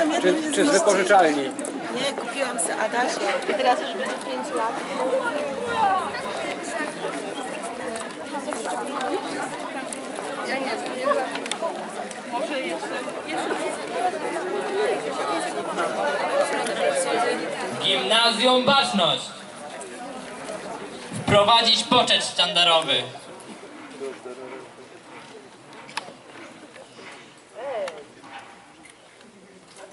potem ja Czy, czy z wypożyczalni? Nie, kupiłam sobie Adaś i teraz już będzie 5 lat. Gimnazjum Baczność. Wprowadzić poczet sztandarowy.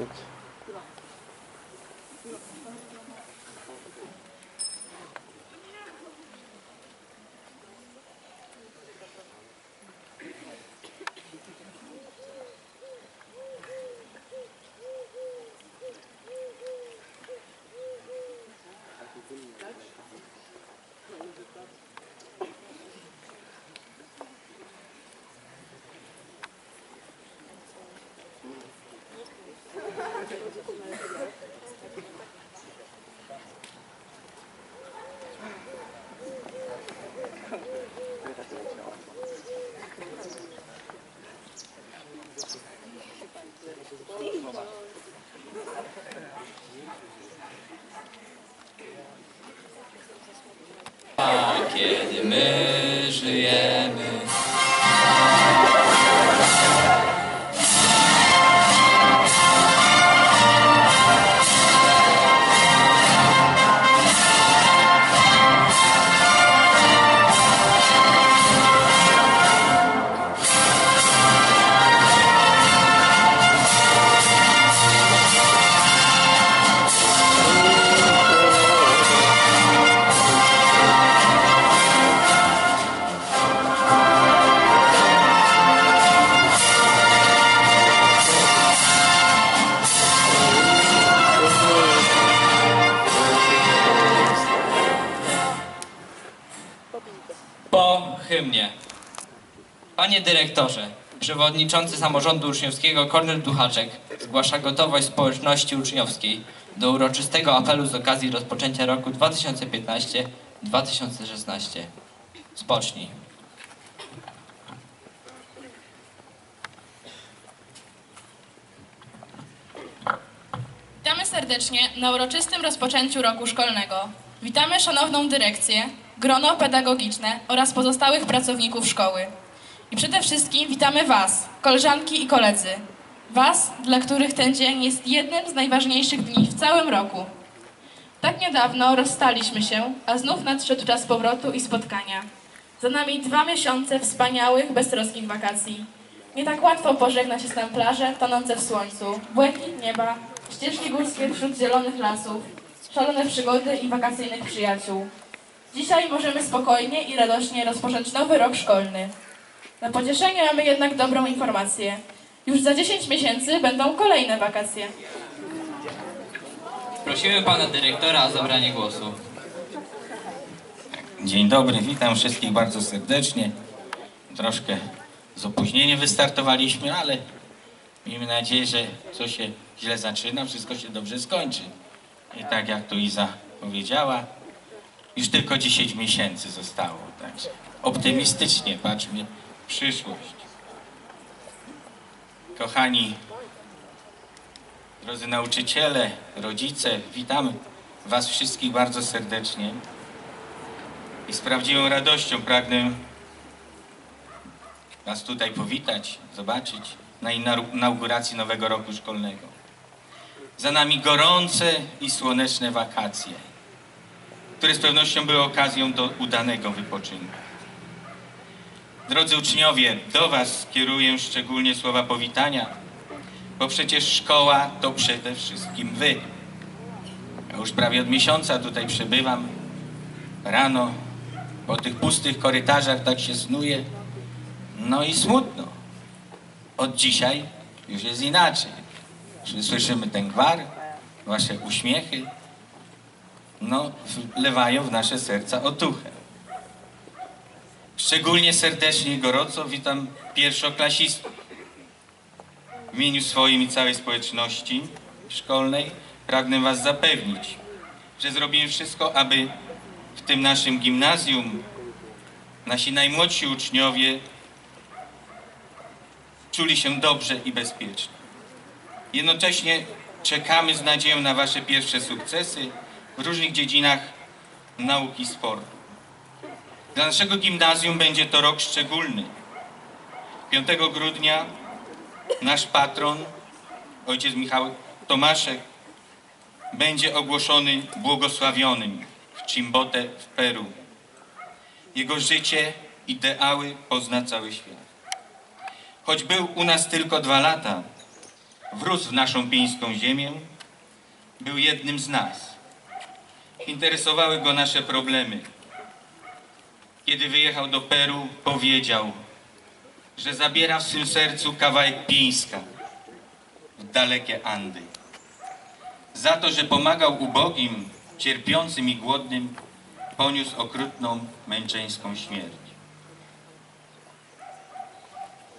A kiedy my dyrektorze, przewodniczący samorządu uczniowskiego Kornel Duchaczek zgłasza gotowość społeczności uczniowskiej do uroczystego apelu z okazji rozpoczęcia roku 2015-2016. Spocznij. Witamy serdecznie na uroczystym rozpoczęciu roku szkolnego. Witamy szanowną dyrekcję, grono pedagogiczne oraz pozostałych pracowników szkoły. I przede wszystkim witamy Was, koleżanki i koledzy. Was, dla których ten dzień jest jednym z najważniejszych dni w całym roku. Tak niedawno rozstaliśmy się, a znów nadszedł czas powrotu i spotkania. Za nami dwa miesiące wspaniałych, beztroskich wakacji. Nie tak łatwo pożegnać się z tę plażę tonące w słońcu, błękit nieba, ścieżki górskie wśród zielonych lasów, szalone przygody i wakacyjnych przyjaciół. Dzisiaj możemy spokojnie i radośnie rozpocząć nowy rok szkolny. Na pocieszenie mamy jednak dobrą informację. Już za 10 miesięcy będą kolejne wakacje. Prosimy pana dyrektora o zabranie głosu. Dzień dobry, witam wszystkich bardzo serdecznie. Troszkę z opóźnieniem wystartowaliśmy, ale miejmy nadzieję, że co się źle zaczyna, wszystko się dobrze skończy. I tak jak tu Iza powiedziała, już tylko 10 miesięcy zostało, także optymistycznie patrzmy przyszłość. Kochani, drodzy nauczyciele, rodzice, witamy Was wszystkich bardzo serdecznie. I z prawdziwą radością pragnę Was tutaj powitać, zobaczyć na inau- inauguracji nowego roku szkolnego. Za nami gorące i słoneczne wakacje, które z pewnością były okazją do udanego wypoczynku. Drodzy uczniowie, do Was kieruję szczególnie słowa powitania, bo przecież szkoła to przede wszystkim Wy. Już prawie od miesiąca tutaj przebywam. Rano po tych pustych korytarzach tak się snuje. No i smutno. Od dzisiaj już jest inaczej. Słyszymy ten gwar, wasze uśmiechy. No, wlewają w nasze serca otuchę. Szczególnie serdecznie i gorąco witam pierwszoklasistów. W imieniu swoim i całej społeczności szkolnej pragnę Was zapewnić, że zrobimy wszystko, aby w tym naszym gimnazjum nasi najmłodsi uczniowie czuli się dobrze i bezpiecznie. Jednocześnie czekamy z nadzieją na Wasze pierwsze sukcesy w różnych dziedzinach nauki i sportu. Dla naszego gimnazjum będzie to rok szczególny. 5 grudnia nasz patron, ojciec Michał Tomaszek, będzie ogłoszony błogosławionym w Chimbote w Peru. Jego życie, ideały pozna cały świat. Choć był u nas tylko dwa lata, wrósł w naszą pieńską ziemię, był jednym z nas. Interesowały go nasze problemy. Kiedy wyjechał do Peru, powiedział, że zabiera w swym sercu kawałek Pieńska w dalekie Andy. Za to, że pomagał ubogim, cierpiącym i głodnym, poniósł okrutną, męczeńską śmierć.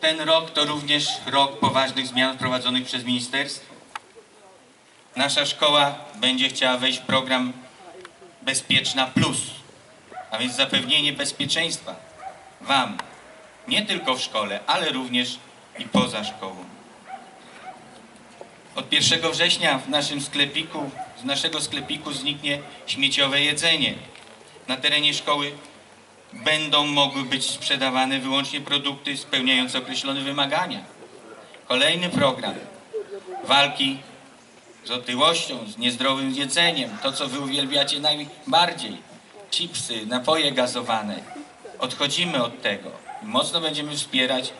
Ten rok to również rok poważnych zmian wprowadzonych przez ministerstwo. Nasza szkoła będzie chciała wejść w program Bezpieczna Plus, a więc zapewnienie bezpieczeństwa Wam, nie tylko w szkole, ale również i poza szkołą. Od 1 września w naszym sklepiku, z naszego sklepiku zniknie śmieciowe jedzenie. Na terenie szkoły będą mogły być sprzedawane wyłącznie produkty spełniające określone wymagania. Kolejny program walki z otyłością, z niezdrowym jedzeniem, to co wy uwielbiacie najbardziej, chipsy, napoje gazowane. Odchodzimy od tego. Mocno będziemy wspierać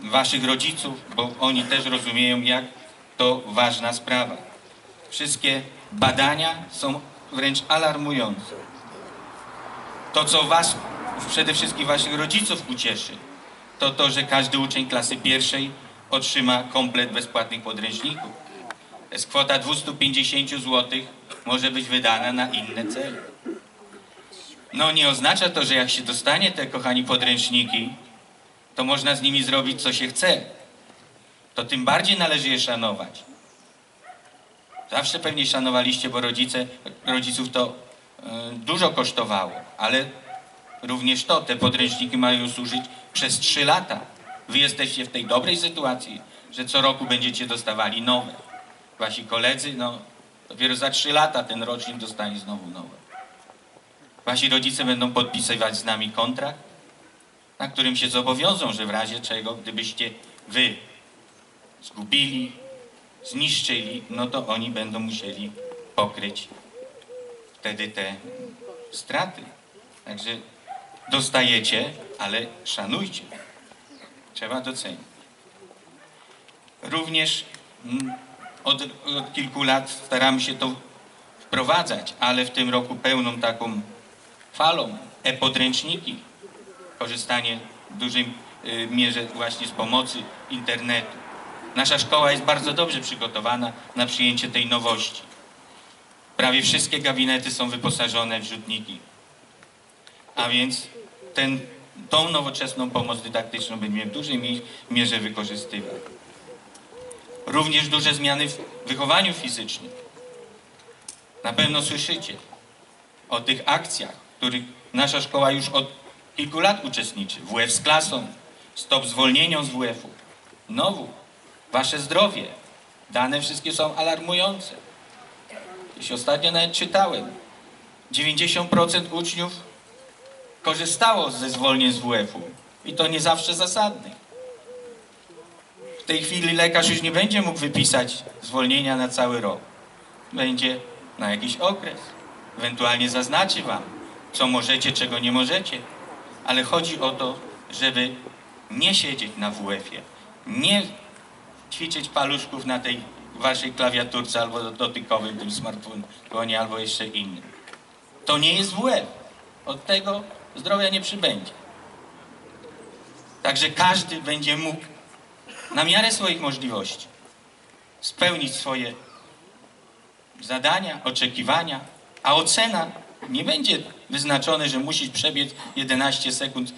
waszych rodziców, bo oni też rozumieją, jak to ważna sprawa. Wszystkie badania są wręcz alarmujące. To, co was, przede wszystkim waszych rodziców ucieszy, to to, że każdy uczeń klasy pierwszej otrzyma komplet bezpłatnych podręczników. Jest kwota 250 zł, może być wydana na inne cele. No nie oznacza to, że jak się dostanie te, kochani, podręczniki, to można z nimi zrobić, co się chce. To tym bardziej należy je szanować. Zawsze pewnie szanowaliście, bo rodzice, rodziców to e, dużo kosztowało, ale również to, te podręczniki mają służyć przez trzy lata. Wy jesteście w tej dobrej sytuacji, że co roku będziecie dostawali nowe. Wasi koledzy, no dopiero za trzy lata ten rocznik dostanie znowu nowe. Wasi rodzice będą podpisywać z nami kontrakt, na którym się zobowiążą, że w razie czego, gdybyście wy zgubili, zniszczyli, no to oni będą musieli pokryć wtedy te straty. Także dostajecie, ale szanujcie. Trzeba docenić. Również mm, od, od kilku lat staramy się to wprowadzać, ale w tym roku pełną taką falą e-podręczniki, korzystanie w dużej y, mierze właśnie z pomocy internetu. Nasza szkoła jest bardzo dobrze przygotowana na przyjęcie tej nowości. Prawie wszystkie gabinety są wyposażone w rzutniki. A więc ten, tą nowoczesną pomoc dydaktyczną będziemy w dużej mi- mierze wykorzystywać. Również duże zmiany w wychowaniu fizycznym. Na pewno słyszycie o tych akcjach, w których nasza szkoła już od kilku lat uczestniczy. WF z klasą, stop zwolnieniom z WF-u. Znowu, wasze zdrowie. Dane wszystkie są alarmujące. Jeśli ostatnio nawet czytałem, 90% uczniów korzystało ze zwolnień z WF-u. I to nie zawsze zasadnych. Tej chwili lekarz już nie będzie mógł wypisać zwolnienia na cały rok. Będzie na jakiś okres. Ewentualnie zaznaczy wam, co możecie, czego nie możecie. Ale chodzi o to, żeby nie siedzieć na WF-ie, nie ćwiczyć paluszków na tej waszej klawiaturce albo dotykowym, tym smartfonie, albo jeszcze innym. To nie jest WF. Od tego zdrowia nie przybędzie. Także każdy będzie mógł na miarę swoich możliwości spełnić swoje zadania, oczekiwania, a ocena nie będzie wyznaczona, że musisz przebiec 11 sekund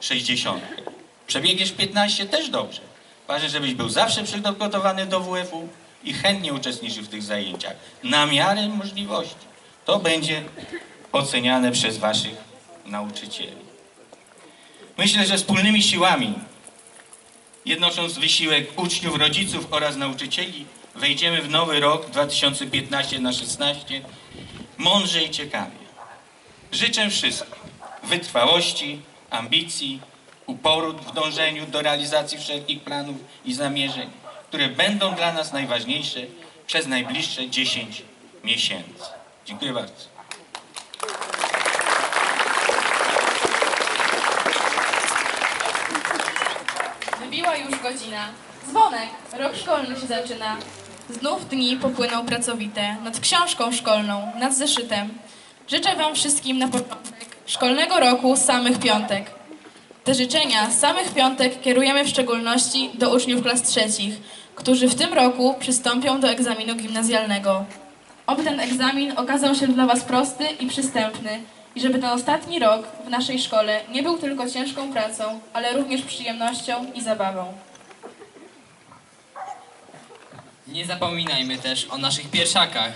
60. Przebiegniesz 15 też dobrze. Ważne, żebyś był zawsze przygotowany do WF-u i chętnie uczestniczył w tych zajęciach. Na miarę możliwości. To będzie oceniane przez waszych nauczycieli. Myślę, że wspólnymi siłami, jednocząc wysiłek uczniów, rodziców oraz nauczycieli, wejdziemy w nowy rok 2015 na 16 mądrze i ciekawie. Życzę wszystkim wytrwałości, ambicji, uporu w dążeniu do realizacji wszelkich planów i zamierzeń, które będą dla nas najważniejsze przez najbliższe 10 miesięcy. Dziękuję bardzo. Wybiła już godzina. Dzwonek. Rok szkolny się zaczyna. Znów dni popłyną pracowite nad książką szkolną, nad zeszytem. Życzę Wam wszystkim na początek szkolnego roku samych piątek. Te życzenia samych piątek kierujemy w szczególności do uczniów klas trzecich, którzy w tym roku przystąpią do egzaminu gimnazjalnego. Oby ten egzamin okazał się dla Was prosty i przystępny i żeby ten ostatni rok w naszej szkole nie był tylko ciężką pracą, ale również przyjemnością i zabawą. Nie zapominajmy też o naszych pierwszakach.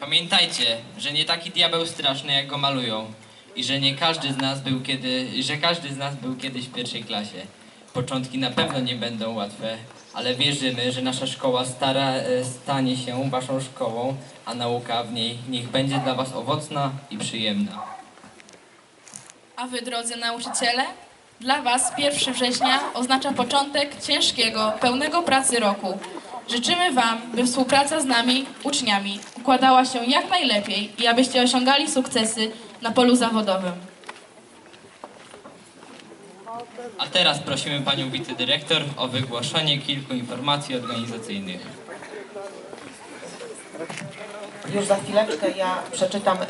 Pamiętajcie, że nie taki diabeł straszny, jak go malują. I że nie każdy z nas był kiedy, że każdy z nas był kiedyś w pierwszej klasie. Początki na pewno nie będą łatwe, ale wierzymy, że nasza szkoła stara, e, stanie się waszą szkołą, a nauka w niej niech będzie dla was owocna i przyjemna. A wy, drodzy nauczyciele, dla was 1 września oznacza początek ciężkiego, pełnego pracy roku. Życzymy wam, by współpraca z nami, uczniami, układała się jak najlepiej i abyście osiągali sukcesy na polu zawodowym. A teraz prosimy panią wicedyrektor o wygłoszenie kilku informacji organizacyjnych. Już za chwileczkę ja przeczytam, y,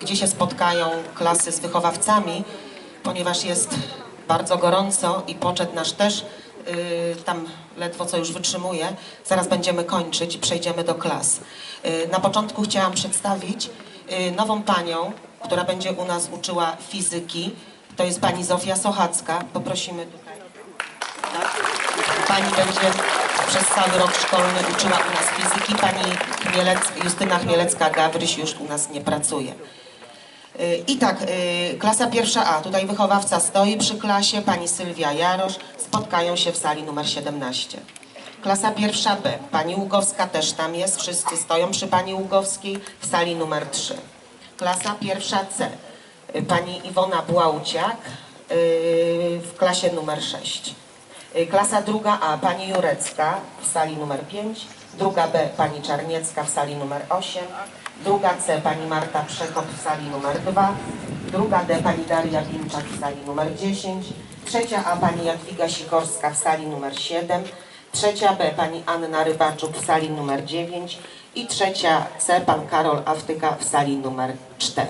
gdzie się spotkają klasy z wychowawcami, ponieważ jest bardzo gorąco i poczet nasz też tam ledwo co już wytrzymuje. Zaraz będziemy kończyć, przejdziemy do klas. Y, na początku chciałam przedstawić y, nową panią, która będzie u nas uczyła fizyki. To jest pani Zofia Sochacka. Poprosimy tutaj. Pani będzie przez cały rok szkolny uczyła u nas fizyki. Pani Chmielec, Justyna Chmielecka-Gawryś już u nas nie pracuje. I tak, y, klasa pierwsza A, tutaj wychowawca stoi przy klasie, pani Sylwia Jarosz, spotkają się w sali numer 17. Klasa pierwsza B, pani Ługowska też tam jest, wszyscy stoją przy pani Ługowskiej w sali numer 3. Klasa pierwsza C, y, pani Iwona Błauciak y, w klasie numer 6. Y, Klasa druga A, pani Jurecka w sali numer 5, druga B, pani Czarniecka w sali numer 8, druga C, pani Marta Przekop w sali numer 2, druga D, pani Daria Bimczak w sali numer 10, trzecia A, pani Jadwiga Sikorska w sali numer 7, trzecia B, pani Anna Rybaczuk w sali numer 9 i trzecia C, pan Karol Awtyka w sali numer 4.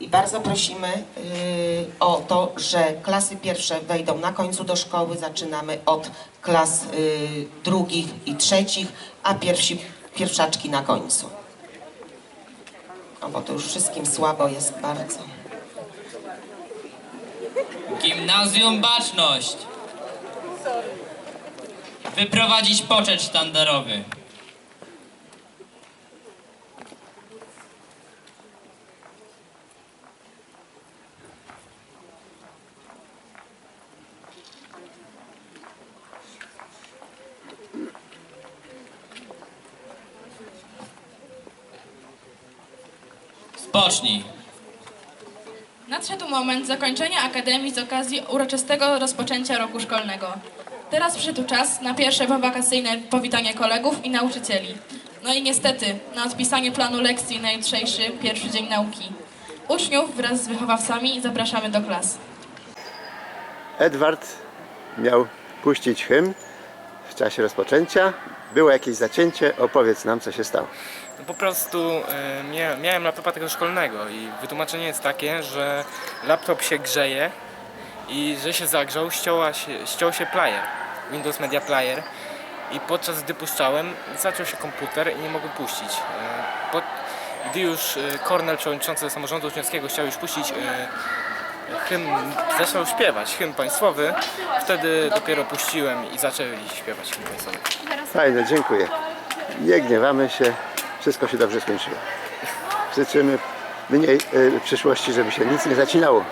I bardzo prosimy y, o to, że klasy pierwsze wejdą na końcu do szkoły. Zaczynamy od klas y, drugich i trzecich, a pierwsi, pierwszaczki na końcu. O, bo to już wszystkim słabo jest bardzo. Gimnazjum Baczność. Wyprowadzić poczet sztandarowy. Spocznij. Nadszedł moment zakończenia Akademii z okazji uroczystego rozpoczęcia roku szkolnego. Teraz przyszedł czas na pierwsze wakacyjne powitanie kolegów i nauczycieli. No i niestety na odpisanie planu lekcji na jutrzejszy pierwszy dzień nauki. Uczniów wraz z wychowawcami zapraszamy do klas. Edward miał puścić hymn w czasie rozpoczęcia było jakieś zacięcie, opowiedz nam, co się stało. Po prostu e, mia, miałem laptopa tego szkolnego i wytłumaczenie jest takie, że laptop się grzeje i że się zagrzał, ścięła się, ściął się player, Windows Media Player i podczas gdy puszczałem, zaciął się komputer i nie mogłem puścić. E, po, gdy już e, Kornel, przewodniczący samorządu uczniowskiego chciał już puścić hymn, zaczął śpiewać hymn państwowy, wtedy dopiero puściłem i zaczęli śpiewać hymn państwowy. Fajne, dziękuję. Nie gniewamy się, wszystko się dobrze skończyło. Życzymy mniej y, przyszłości, żeby się nic nie zacinało.